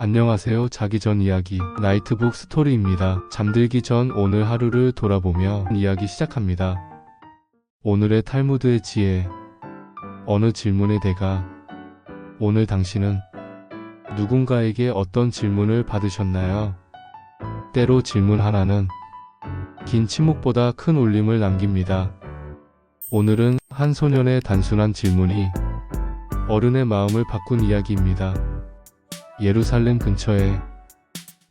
안녕하세요. 자기 전 이야기 나이트북 스토리입니다. 잠들기 전 오늘 하루를 돌아보며 이야기 시작합니다. 오늘의 탈무드의 지혜 어느 질문의 대가 오늘 당신은 누군가에게 어떤 질문을 받으셨나요? 때로 질문 하나는 긴 침묵보다 큰 울림을 남깁니다. 오늘은 한 소년의 단순한 질문이 어른의 마음을 바꾼 이야기입니다. 예루살렘 근처에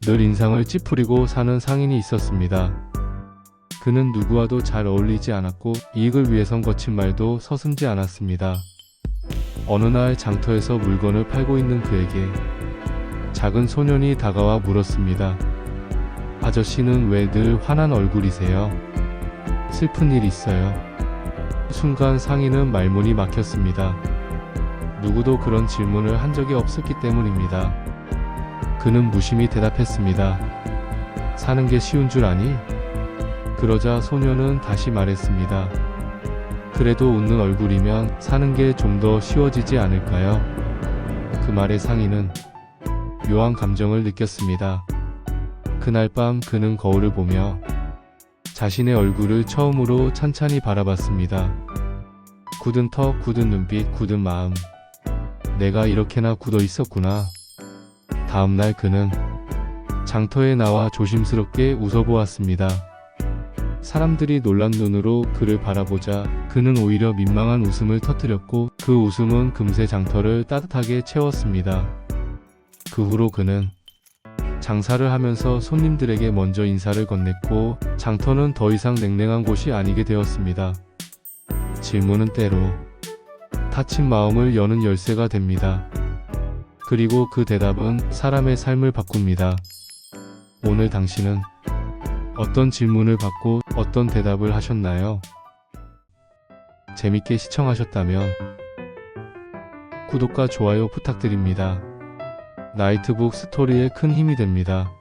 늘 인상을 찌푸리고 사는 상인이 있었습니다. 그는 누구와도 잘 어울리지 않았고 이익을 위해선 거친 말도 서슴지 않았습니다. 어느 날 장터에서 물건을 팔고 있는 그에게 작은 소년이 다가와 물었습니다. 아저씨는 왜 늘 화난 얼굴이세요? 슬픈 일 있어요. 순간 상인은 말문이 막혔습니다. 누구도 그런 질문을 한 적이 없었기 때문입니다. 그는 무심히 대답했습니다. 사는 게 쉬운 줄 아니? 그러자 소녀는 다시 말했습니다. 그래도 웃는 얼굴이면 사는 게 좀 더 쉬워지지 않을까요? 그 말에 상인은 묘한 감정을 느꼈습니다. 그날 밤 그는 거울을 보며 자신의 얼굴을 처음으로 찬찬히 바라봤습니다. 굳은 턱, 굳은 눈빛, 굳은 마음. 내가 이렇게나 굳어 있었구나. 다음날 그는 장터에 나와 조심스럽게 웃어보았습니다. 사람들이 놀란 눈으로 그를 바라보자 그는 오히려 민망한 웃음을 터뜨렸고 그 웃음은 금세 장터를 따뜻하게 채웠습니다. 그 후로 그는 장사를 하면서 손님들에게 먼저 인사를 건넸고 장터는 더 이상 냉랭한 곳이 아니게 되었습니다. 질문은 때로 닫힌 마음을 여는 열쇠가 됩니다. 그리고 그 대답은 사람의 삶을 바꿉니다. 오늘 당신은 어떤 질문을 받고 어떤 대답을 하셨나요? 재밌게 시청하셨다면 구독과 좋아요 부탁드립니다. 나이트북 스토리에 큰 힘이 됩니다.